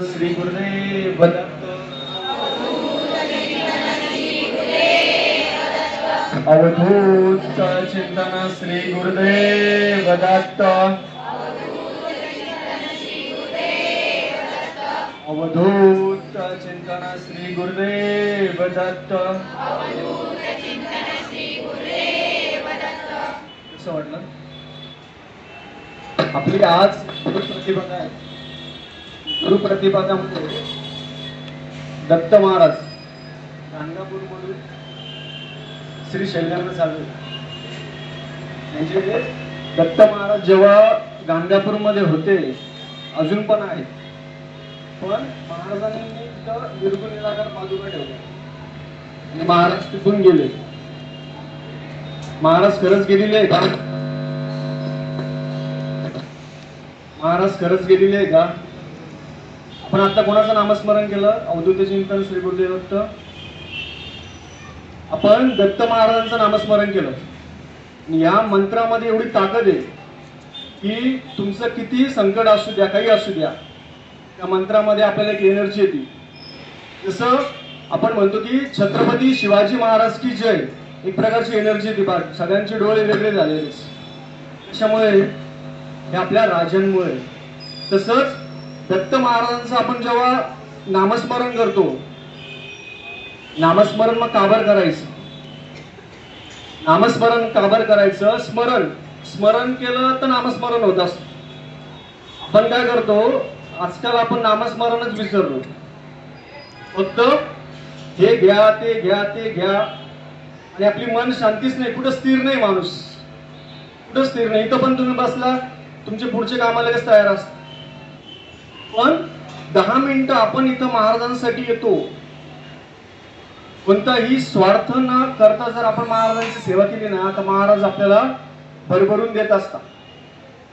श्री गुरुदेव अवधूत चिंतन श्री गुरुदेव दत्त अवधूत चिंतन श्री गुरुदेव दत्त कसं वाटलं? आपली आज गुरुप्रतिपदा आहे. गुरुप्रतिपदामध्ये दत्त महाराज गाणगापूर मधून श्री शैल्यानं चालू म्हणजे दत्त महाराज जेव्हा गाणगापूरमध्ये होते अजून पण आहेत. पण महाराजांनी इथं निर्गुण निराकार पादुका ठेवल्या. आणि महाराज तिथून गेले. महाराज खरंच गेलेले आहे का? महाराज खरंच गेलेले आहे का? आपण आता कोणाचं नामस्मरण केलं? अवधूत चिंतन श्री गुरुदेव दत्त. आपण दत्त महाराजांचं नामस्मरण केलं. या मंत्रामध्ये एवढी ताकद आहे की तुमचं किती संकट असू द्या काही असू द्या त्या मंत्रामध्ये आपल्याला एक एनर्जी येते. जसं आपण म्हणतो की छत्रपती शिवाजी महाराज की जय एक प्रकारची एनर्जी येते. बा सगळ्यांचे डोळे वेगळे झालेले त्याच्यामुळे हे आपल्या राजांमुळे. तसंच दत्त महाराजांचं आपण जेव्हा नामस्मरण करतो नामस्मरण मग काबर करायचं? नामस्मरण काबर करायचं? स्मरण. स्मरण केलं तर नामस्मरण होत असत. आपण काय करतो? आजकाल आपण नामस्मरणच विसरलो. फक्त हे घ्या ते घ्या ते घ्या. आणि आपली मन शांतीच नाही. कुठं स्थिर नाही माणूस. कुठं स्थिर नाही. इथं पण तुम्ही बसला तुमचे पुढचे कामाला लगेच तयार असतात पण दहा मिनिटं आपण इथं महाराजांसाठी येतो. कोणताही स्वार्थ न करता जर आपण महाराजांची सेवा केली ना तर महाराज आपल्याला भरभरून देत असतात.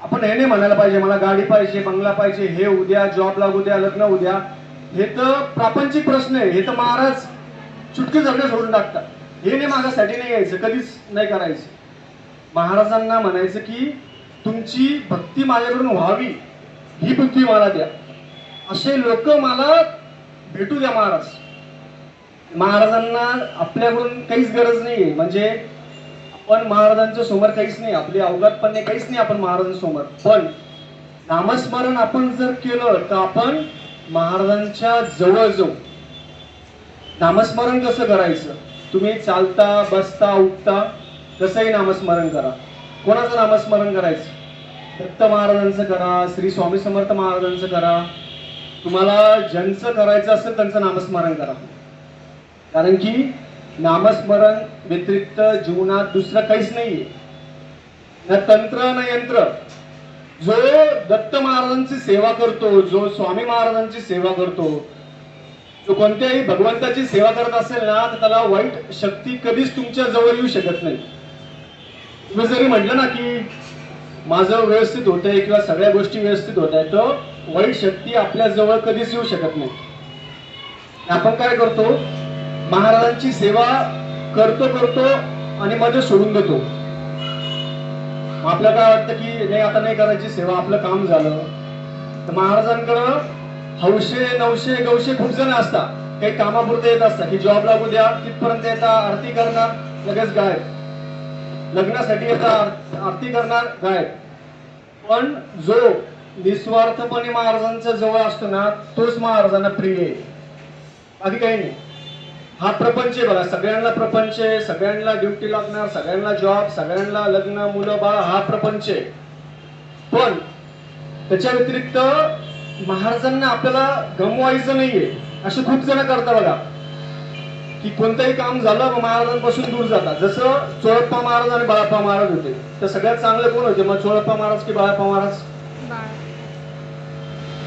आपण हे नाही म्हणायला पाहिजे मला गाडी पाहिजे बंगला पाहिजे हे उद्या जॉब लागू द्या लग्न उद्या हे तर प्रापंचिक प्रश्न आहे. हे तर महाराज चुटकी जगणं सोडून टाकतात. हे नाही माझ्यासाठी नाही यायचं कधीच नाही करायचं. महाराजांना म्हणायचं की तुमची भक्ती माझ्याकडून व्हावी ही बुद्धी मला द्या. असे लोक मला भेटू द्या महाराज. महाराजांना आपल्याकडून काहीच गरज नाहीये. म्हणजे आपण महाराजांच्या समोर काहीच नाही. आपली अवघात पण नाही काहीच नाही आपण महाराजांसमोर पण नामस्मरण आपण जर केलं तर आपण महाराजांच्या जवळ जाऊ. नामस्मरण कसं करायचं? तुम्ही चालता बसता उठता कसंही नामस्मरण करा. कोणाचं नामस्मरण करायचं? दत्त महाराजांचं करा श्री स्वामी समर्थ महाराजांचं करा. तुम्हाला ज्यांचं करायचं असेल त्यांचं नामस्मरण करा. कारण की नामस्मरण व्यतिरिक्त जीवनात दुसरं काहीच नाहीये. ना तंत्र ना यंत्र. जो दत्त महाराजांची सेवा करतो जो स्वामी महाराजांची सेवा करतो जो कोणत्याही भगवंताची सेवा करत असेल ना तर त्याला वाईट शक्ती कधीच तुमच्या जवळ येऊ शकत नाही. तुम्ही जरी म्हटलं ना की माझं व्यवस्थित होत आहे किंवा सगळ्या गोष्टी व्यवस्थित होत आहे तर वाईट शक्ती आपल्या जवळ कधीच येऊ शकत नाही. आपण काय करतो? महाराजांची सेवा करतो करतो आणि मध्ये सोडून देतो. आपल्याला काय वाटतं की नाही आता नाही करायची सेवा आपलं काम झालं. तर महाराजांकडं हौशे नवशे गवशे खूप जण असतात. काही कामापुरते येत असतात. की जॉब लागू द्या तिथपर्यंत येतात आरती करणार लगेच गायब. लग्नासाठी येतात आरती करणार गायब. पण जो निस्वार्थपणे महाराजांचा जवळ असतो ना तोच महाराजांना प्रिय आहे. आधी काही नाही. हा प्रपंच आहे बघा. सगळ्यांना प्रपंच आहे सगळ्यांना ड्युटी लागणार सगळ्यांना जॉब सगळ्यांना लग्न मुलं बाळ हा प्रपंच आहे. पण त्याच्या व्यतिरिक्त महाराजांना आपल्याला गमवायचं नाहीये. असे खूप जण करता बघा. की कोणतंही काम झालं महाराजांपासून दूर जातात. जसं चोळप्पा महाराज आणि बाळप्पा महाराज होते. तर सगळ्यात चांगले कोण होते? मग चोळप्पा महाराज की बाळप्पा महाराज?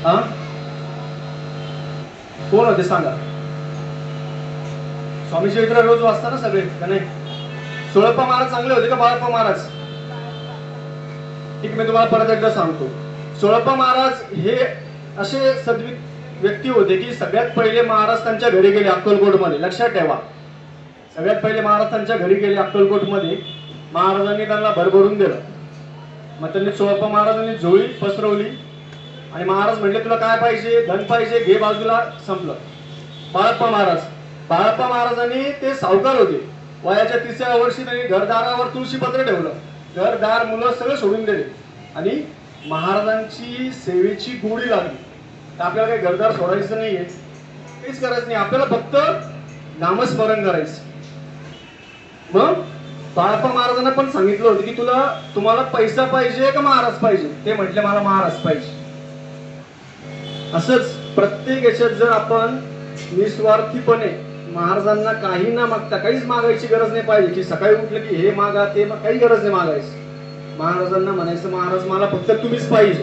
हा? कोण होते सांगा? स्वामी चरित्र रोज वाचता ना सगळे का नाही? सोळप्पा महाराज चांगले होते का बाळप्पा महाराज? ठीक मी तुम्हाला परत एकदा सांगतो. सोळप्पा महाराज हे असे सद्वि व्यक्ती होते की सगळ्यात पहिले महाराज त्यांच्या घरी गेले अक्कलकोटमध्ये. लक्षात ठेवा. सगळ्यात पहिले महाराज त्यांच्या घरी गेले अक्कलकोटमध्ये. महाराजांनी त्यांना भरभरून दिलं. मग त्यांनी सोळप्पा महाराजांनी झोळी पसरवली. आणि महाराज म्हणले तुला काय पाहिजे? धन पाहिजे? घे बाजूला. संपलं. बाळप्पा महाराज. बाळप्पा महाराजांनी ते सावकार होते. वयाच्या तिसऱ्या वर्षी त्यांनी घरदारावर तुळशी पत्र ठेवलं. घरदार मुलं सगळं सोडून दिले. आणि महाराजांची सेवेची गोडी लागली. तर आपल्याला काही घरदार सोडायचं नाहीये. तेच करायचं नाही. आपल्याला फक्त नामस्मरण करायचं. मग बाळप्पा महाराजांना पण सांगितलं होतं की तुला तुम्हाला पैसा पाहिजे का महाराज पाहिजे? ते म्हटले मला महाराज पाहिजे. असंच प्रत्येक याच्यात जर आपण निस्वार्थीपणे महाराजांना काही ना मागता काहीच मागायची गरज नाही पाहिजे. की सकाळी उठलं की हे मागा ते मागा, काही गरज नाही मागायची. महाराजांना म्हणायचं महाराज मला फक्त तुम्हीच पाहिजे.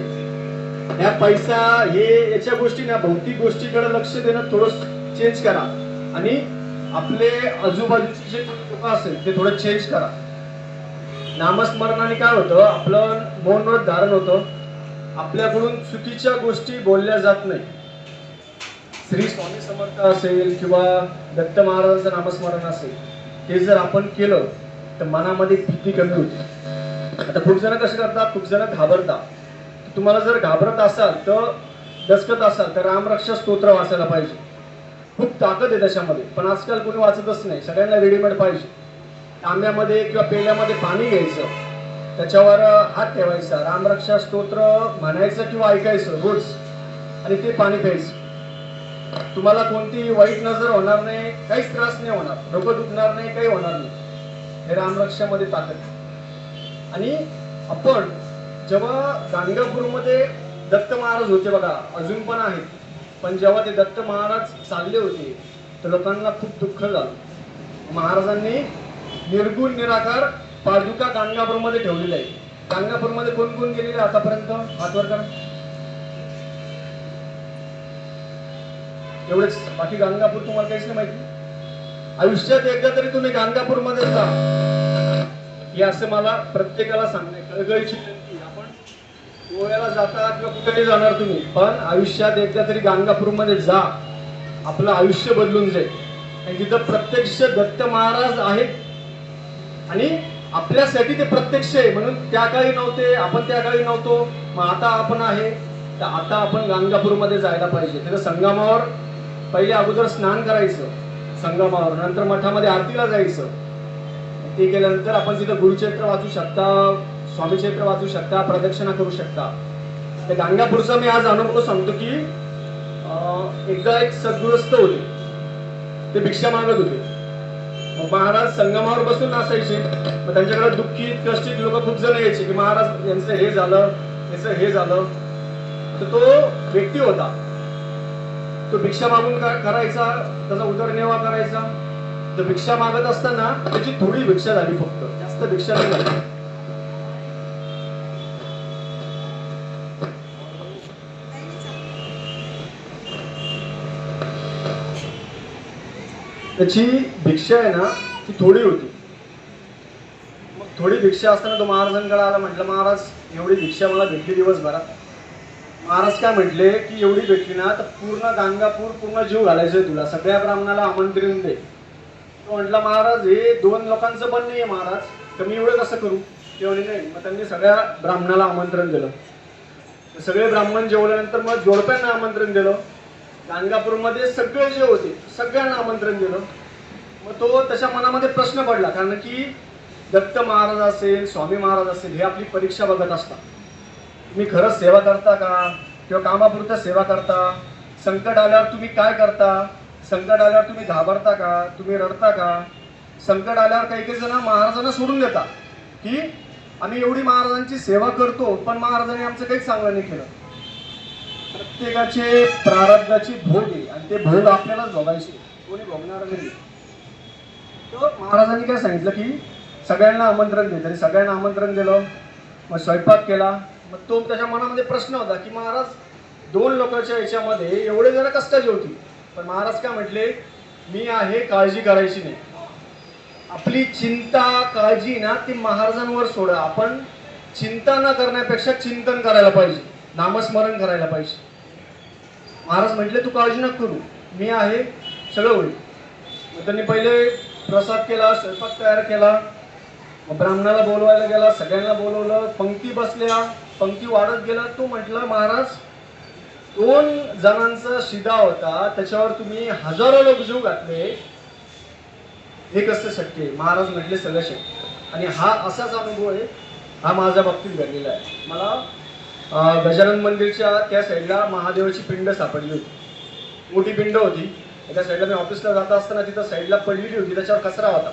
या पैसा हे याच्या गोष्टी ना भौतिक गोष्टीकडे लक्ष देणं थोडं चेंज करा. आणि आपले आजूबाजूचे जे लोक असेल ते थोडं चेंज करा. नामस्मरणाने काय होतं आपलं मौनव्रत धारण होतं. आपल्याकडून चुकीच्या गोष्टी बोलल्या जात नाही श्री स्वामी समर्थ असेल किंवा दत्त महाराजांचं नामस्मरण असेल हे जर आपण केलं तर मनामध्ये भीती कमी होते. आता खूप जण कसे करतात? खूप जण घाबरतात. तुम्हाला जर घाबरत असाल तर दसकत असाल तर रामरक्षा स्तोत्र वाचायला पाहिजे. खूप ताकद आहे त्याच्यामध्ये. पण आजकाल कोणी वाचतच नाही. सगळ्यांना रेडीमेड पाहिजे. तांब्यामध्ये किंवा पेल्यामध्ये पाणी घ्यायचं. त्याच्यावर हात ठेवायचा. रामरक्षा स्तोत्र म्हणायचं किंवा ऐकायचं रोज. आणि ते पाणी प्यायचं. तुम्हाला कोणती वाईट नजर होणार नाही काहीच त्रास नाही होणार. डोकं दुखणार नाही काही होणार नाही. हे रामरक्षामध्ये ताकद आणि आपण जेव्हा गाणगापूरमध्ये दत्त महाराज होते बघा अजून पण आहेत. पण जेव्हा ते दत्त महाराज चालले होते तर लोकांना खूप दुःख झालं. महाराजांनी निर्गुण निराकार पादुका गाणगापूरमध्ये ठेवलेलं आहे गाणगापूरमध्ये कोण कोण गेलेले आतापर्यंत? हातवर करा एवढेच. बाकी गाणगापूर तुम्हाला काहीच नाही माहिती? आयुष्यात एकदा तरी तुम्ही गाणगापूरमध्ये जा. हे असं मला प्रत्येकाला सांगणे कळकळीची विनंती आपण गोव्याला जाता किंवा कुठेही जाणार तुम्ही पण आयुष्यात एकदा तरी गाणगापूरमध्ये जा. आपलं आयुष्य बदलून जाईल. आणि तिथं प्रत्यक्ष दत्त महाराज आहेत आणि आपल्यासाठी ते प्रत्यक्ष आहे. म्हणून त्या काळी नव्हते आपण त्या काळी नव्हतो. मग आता आपण आहे. तर आता आपण गाणगापूरमध्ये जायला पाहिजे. तिथं संगमावर पहिले अगोदर स्नान करायचं. संगमावर नंतर मठामध्ये आरतीला जायचं. ते केल्यानंतर आपण तिथं गुरुक्षेत्र वाचू शकता स्वामी वाचू शकता प्रदक्षिणा करू शकता. तर गाणगापूरचा मी आज अनुभव सांगतो की एकदा एक सद्गुरस्त होते. ते भिक्षा मागत होते. महाराज संगमावर बसून नाचायचे मग त्यांच्याकडे दुःखीत कष्टित लोक खूप जण यायचे की महाराज यांचं हे झालं याचं हे झालं. तर तो व्यक्ती होता. तो भिक्षा मागून करायचा त्याचा उदरनिर्वाह करायचा. तर भिक्षा मागत असताना त्याची थोडी भिक्षा झाली फक्त. जास्त भिक्षा नाही झाली. त्याची भिक्षा आहे ना ती थोडी होती. मग थोडी भिक्षा असताना तो महाराजांकडे आला म्हटलं महाराज एवढी भिक्षा मला भेटली दिवसभरात. महाराज काय म्हटले की एवढी भेटली ना तर पूर्ण गांगापूर पूर्ण जीव घालायचं तुला. सगळ्या ब्राह्मणाला आमंत्रण दे. तो म्हटला महाराज हे दोन लोकांचं पण नाही आहे महाराज. तर मी एवढं कसं करू. ते म्हणे नाही. मग त्यांनी सगळ्या ब्राह्मणाला आमंत्रण दिलं. सगळे ब्राह्मण जेवल्यानंतर मग जोडप्यांना आमंत्रण दिलं. गाणगापूरमध्ये सगळे जे होते सगळ्यांना आमंत्रण दिलं. मग तो त्याच्या मनामध्ये प्रश्न पडला कारण की दत्त महाराज असेल स्वामी महाराज असेल हे आपली परीक्षा बघत असतात. तुम्ही खरंच सेवा करता का? किंवा कामापुरता सेवा करता? संकट आल्यावर तुम्ही काय करता? संकट आल्यावर तुम्ही घाबरता का? तुम्ही रडता का? संकट आल्यावर काही काही जण महाराजांना सोडून देता की आम्ही एवढी महाराजांची सेवा करतो पण महाराजांनी आमचं काहीच चांगलं नाही केलं. प्रत्येकाचे प्रारब्धाची भोग आहे आणि ते भोग आपल्यालाच भोगायचे कोणी भोगणार नाही. तर महाराजांनी काय सांगितलं की सगळ्यांना आमंत्रण दे. त्यांनी सगळ्यांना आमंत्रण दिलं मग स्वयंपाक केला मग तो त्याच्या मनामध्ये प्रश्न होता की महाराज दोन लोकांच्या याच्यामध्ये एवढे जण कष्टाची होती पण महाराज काय म्हटले मी आहे काळजी करायची नाही. आपली चिंता काळजी ना ती महाराजांवर सोडा. आपण चिंता न करण्यापेक्षा चिंतन करायला पाहिजे. नामस्मरण करायला पाहिजे. महाराज म्हटले तू काळजी नको करू. मी आहे सगळं होईल. त्यांनी पहिले प्रसाद केला स्वयंपाक तयार केला. ब्राह्मणाला बोलवायला गेला सगळ्यांना बोलवलं. पंक्ती बसल्या पंक्ती वाढत गेला. तो म्हटला महाराज दोन जणांचा शिदा होता. त्याच्यावर तुम्ही हजारो लोक जीव घातले. हे कसं शक्य. आहे महाराज म्हटले सगळं शक्य. आणि हा असाच अनुभव आहे. हा माझ्या बाबतीत घडलेला आहे. मला गजानन मंदिरच्या त्या साईडला महादेवाची पिंड सापडली होती. मोठी पिंड होती. त्या साईडला मी ऑफिसला जात असताना तिथं साईडला पडलेली होती. त्याच्यावर कचरा होता.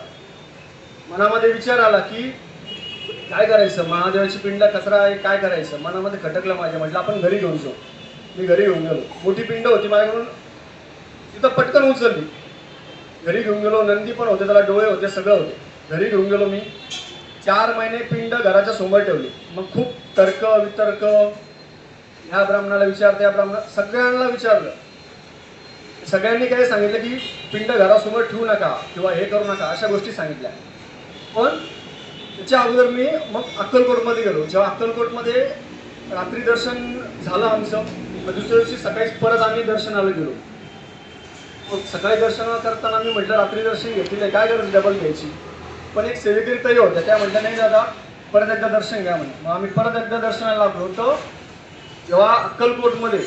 मनामध्ये विचार आला की काय करायचं? महादेवाची पिंड कचरा आहे. काय करायचं? मनामध्ये खटकलं माझ्या. म्हटलं आपण घरी घेऊन जाऊ. मी घरी घेऊन गेलो. मोठी पिंड होती. माझ्याकडून तिथं पटकन उचलली. घरी घेऊन गेलो. नंदी पण होते. त्याला डोळे होते. सगळं होते. घरी घेऊन गेलो मी. चार महिने पिंड घराच्या समोर ठेवली. मग खूप तर्क वितर्क. ह्या ब्राह्मणाला विचार त्या ब्राह्मणा सगळ्यांना विचारलं. सगळ्यांनी काय सांगितलं की पिंड घरासमोर ठेवू नका किंवा हे करू नका अशा गोष्टी सांगितल्या. पण त्याच्या अगोदर मी मग अक्कलकोटमध्ये गेलो. जेव्हा अक्कलकोटमध्ये रात्री दर्शन झालं आमचं मग दुसऱ्या दिवशी सकाळी परत आम्ही दर्शनाला गेलो. मग सकाळी दर्शन करताना मी म्हटलं रात्री दर्शन घेतलेलं काय गरज डबल घ्यायची? पण एक सेवेकरी तरी होत्या. त्या म्हटल्या नाही दादा परत एकदा दर्शन घ्या म्हणे. मग आम्ही परत एकदा दर्शनाला लागलो होतो. तेव्हा अक्कलकोटमध्ये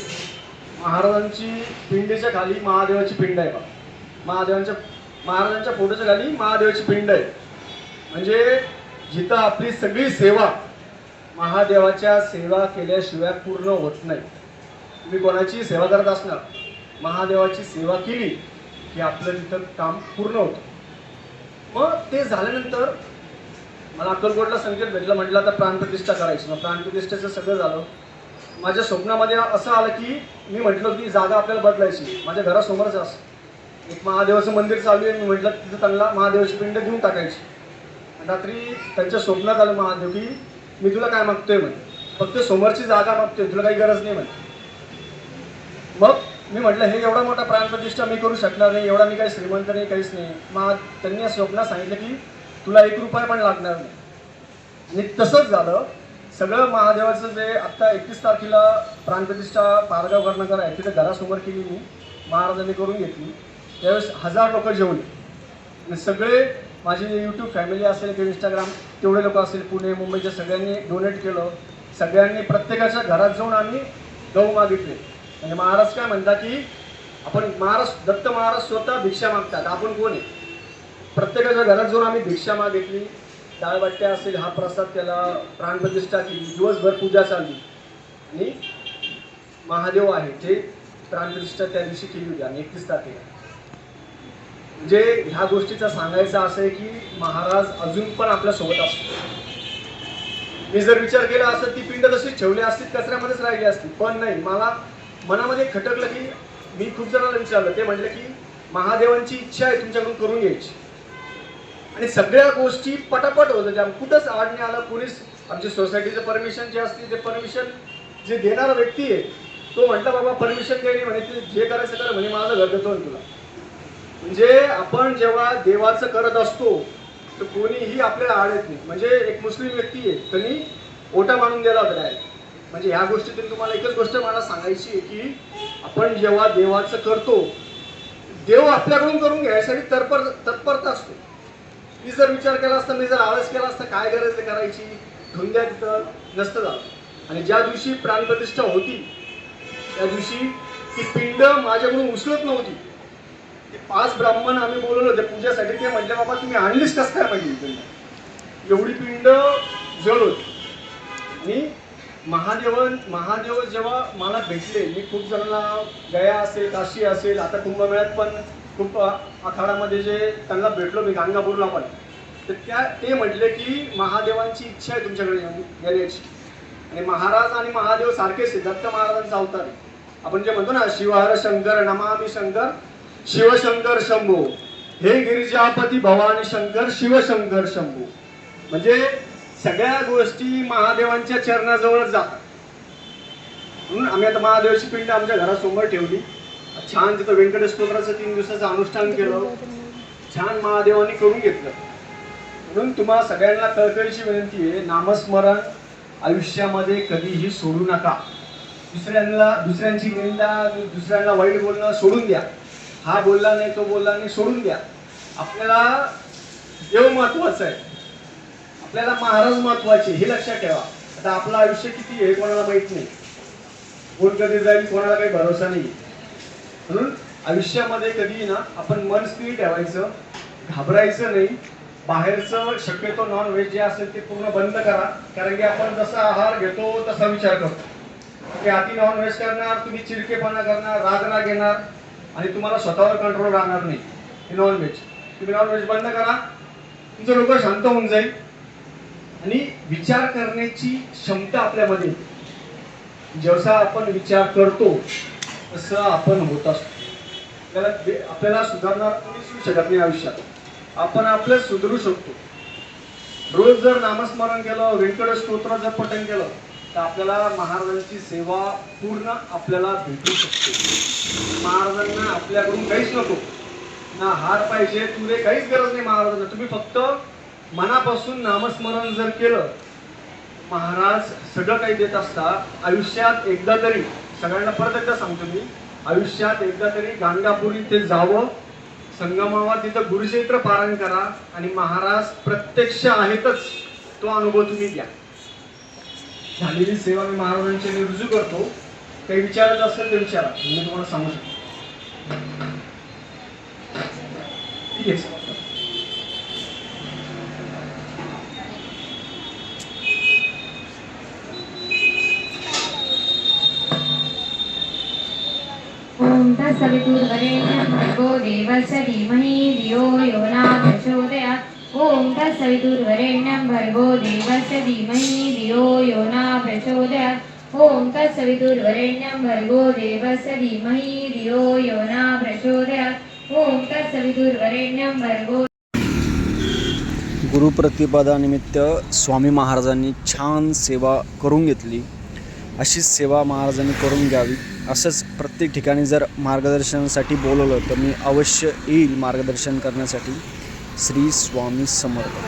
महाराजांची पिंडीच्या खाली महादेवाची पिंड आहे बा. महादेवांच्या महाराजांच्या फोटोच्या खाली महादेवाची पिंड आहे. म्हणजे जिथं आपली सगळी सेवा महादेवाच्या सेवा केल्याशिवाय पूर्ण होत नाही. तुम्ही कोणाची सेवा करत असणार? महादेवाची सेवा केली की आपलं तिथं काम पूर्ण होतं. मग ते झाल्यानंतर मला अक्कलकोटला संकेत भेटला म्हटलं आता प्राणप्रतिष्ठा करायची. मग प्राणप्रतिष्ठेचं सगळं झालं. माझ्या स्वप्नामध्ये असं आलं की मी म्हटलं की जागा आपल्याला बदलायची. माझ्या घरासमोरच असं. एक महादेवाचं मंदिर चालू आहे मी म्हटलं तिथं त्यांना महादेवाची पिंड घेऊन टाकायची. आणि रात्री त्यांच्या स्वप्नात आलं महादेव की मी तुला काय मागतोय? म्हणे. फक्त समोरची जागा मागतोय तुला काही गरज नाही म्हणे. मग मी म्हटलं हे एवढा मोठा प्राणप्रतिष्ठा मी करू शकणार नाही एवढा मी काही श्रीमंत नाही काहीच नाही. मग त्यांनी या स्वप्नात सांगितलं की तुला एक रुपया पण लागणार नाही. आणि तसंच झालं. सगळं महादेवाचं जे आत्ता एकतीस तारखेला प्राणप्रतिष्ठा पारगाव कर्णकर आहे तिथे घरासमोर केली मी महाराजांनी करून घेतली. त्यावेळेस हजार लोक जेवले. आणि सगळे माझी यूट्यूब फॅमिली असेल किंवा इंस्टाग्राम तेवढे लोक असेल पुणे मुंबईच्या सगळ्यांनी डोनेट केलं. सगळ्यांनी प्रत्येकाच्या घरात जाऊन आम्ही गहू मागितले. म्हणजे महाराज काय म्हणतात की आपण महाराज दत्त महाराज स्वतः भिक्षा मागतात. आपण कोण आहे? प्रत्येकाच्या घरात जाऊन आम्ही भिक्षा मागितली. डाळबट्ट्या असेल हा प्रसाद त्याला प्राणप्रतिष्ठा केली. दिवसभर पूजा चालली. आणि महादेव आहे ते प्राणप्रतिष्ठा त्या दिवशी केली होती आम्ही एकतीस तारखेला. म्हणजे ह्या गोष्टीचा सांगायचं असं आहे की महाराज अजून पण आपल्यासोबत असतो. मी जर विचार केला असं ती पिंड तशीच ठेवली असती कचऱ्यामध्येच राहिली असती. पण नाही मला मनामध्ये खटकलं की मी खूप जणांना विचारलं ते म्हटलं की महादेवांची इच्छा आहे तुमच्याकडून करून घ्यायची. आणि सगळ्या गोष्टी पटापट होत त्या कुठंच आड नाही आलं. पोलीस आमची सोसायटीचं परमिशन जे असते ते परमिशन जे देणारा व्यक्ती आहे तो म्हटला बाबा परमिशन काही नाही. म्हणे ते जे करायचं कर. म्हणे माझं घर देतो तुला. म्हणजे आपण जेव्हा देवाचं करत असतो तर कोणीही आपल्याला आड येत नाही. म्हणजे एक मुस्लिम व्यक्ती आहे त्यांनी ओटा मानून दिला होता डायरेक्ट म्हणजे ह्या गोष्टीतून तुम्हाला एकच गोष्ट मला सांगायची आहे की आपण जेव्हा देवाचं करतो देव आपल्याकडून करून घ्यायसाठी तत्पर तत्परता असतो. मी जर विचार केला असता मी जर आळस केला असता काय गरज आहे करायची? धुंद्या तिथं नसतं झालं आणि ज्या दिवशी प्राणप्रतिष्ठा होती त्या दिवशी ती पिंड माझ्याकडून उचलत नव्हती. ते पाच ब्राह्मण आम्ही बोलवलं होते पूजेसाठी ते म्हणले बाबा तुम्ही आणलीच कसं काय पाहिजे एवढी पिंड जड होती. आणि महादेव महादेव जेव्हा मला भेटले मी खूप जणांना गया असेल काशी असेल आता कुंभमेळ्यात पण खूप आखाड्यामध्ये जे त्यांना भेटलो मी गाणगापूरला पण तर त्या ते म्हटले की महादेवांची इच्छा आहे तुमच्याकडे येण्याची. आणि महाराज आणि महादेव सारखेच आहे दत्त महाराजांचा अवतार आहे आपण जे म्हणतो ना शिवहर शंकर नमामी शंकर शिवशंकर शंभू हे गिरिजापती भवानी शंकर शिवशंकर शंभू. म्हणजे सगळ्या गोष्टी महादेवांच्या चरणाजवळ जातात. म्हणून आम्ही आता महादेवाची पिंड आमच्या घरासमोर ठेवली. छान तिथं व्यंकटेश स्तोत्राचं तीन दिवसाचं अनुष्ठान केलं. छान महादेवांनी करून घेतलं. म्हणून तुम्हा सगळ्यांना कळकळीची विनंती आहे नामस्मरण आयुष्यामध्ये कधीही सोडू नका. दुसऱ्यांना दुसऱ्यांची निंदा दुसऱ्यांना वाईट बोलणं सोडून द्या. हा बोलला नाही तो बोलला नाही सोडून द्या. आपल्याला देव महत्वाचं आहे. आपल्याला महाराज महत्त्वाचे हे लक्षात ठेवा. आता आपलं आयुष्य किती आहे कोणाला माहीत नाही. कोण कधी जाईल कोणाला काही भरोसा नाही. म्हणून आयुष्यामध्ये कधी ना आपण मन स्थिर ठेवायचं घाबरायचं नाही. बाहेरचं शक्यतो नॉन व्हेज जे असेल ते पूर्ण बंद करा. कारण की आपण जसा आहार घेतो तसा विचार करतो. की अति नॉन व्हेज करणार तुम्ही चिरकेपणा करणार राग राग येणार आणि तुम्हाला स्वतःवर कंट्रोल राहणार नाही. हे नॉन व्हेज तुम्ही नॉन व्हेज बंद करा. तुमचं डोकं शांत होऊन जाईल. आणि विचार करण्याची क्षमता आपल्यामध्ये जसा आपण विचार करतो तसं आपण होत असतो. आपल्याला आपल्याला सुधारणार कोणीच होऊ शकत नाही आयुष्यात. आपण आपलं सुधरू शकतो. रोज जर नामस्मरण केलं व्यंकट स्तोत्र जर पठण केलं तर आपल्याला महाराजांची सेवा पूर्ण आपल्याला भेटू शकते. महाराजांना आपल्याकडून काहीच नको. ना हार पाहिजे तुले काहीच गरज नाही महाराजांना. तुम्ही फक्त मनापासून नामस्मरण जर केलं महाराज सगळं काही देत असता आयुष्यात एकदा तरी सगळ्यांना परत एकदा सांगतो मी आयुष्यात एकदा तरी गाणगापूर इथे जावं संगमावर तिथं गुरुक्षेत्र पारायण करा आणि महाराज प्रत्यक्ष आहेतच तो अनुभव तुम्ही घ्या. झालेली सेवा मी महाराजांची मी रुजू करतो. काही विचारत असेल तर विचारा मी तुम्हाला सांगू शकतो. ठीक आहे सर. ॐ तत्सवितुर्वरेण्यं भर्गो देवस्य धीमहि धियो यो न प्रचोदयात् ॐ तत्सवितुर्वरेण्यं भर्गो देवस्य धीमहि धियो यो न प्रचोदयात् ॐ तत्सवितुर्वरेण्यं भर्गो देवस्य धीमहि धियो यो न प्रचोदयात् ॐ तत्सवितुर्वरेण्यं भर्गो गुरुप्रतिपदानिमित्त स्वामी महाराजांनी छान सेवा करून घेतली. अशीच सेवा महाराजांनी करून घ्यावी. असंच प्रत्येक ठिकाणी जर मार्गदर्शनासाठी बोलवलं तर मी अवश्य येईल मार्गदर्शन करण्यासाठी. श्री स्वामी समर्थ.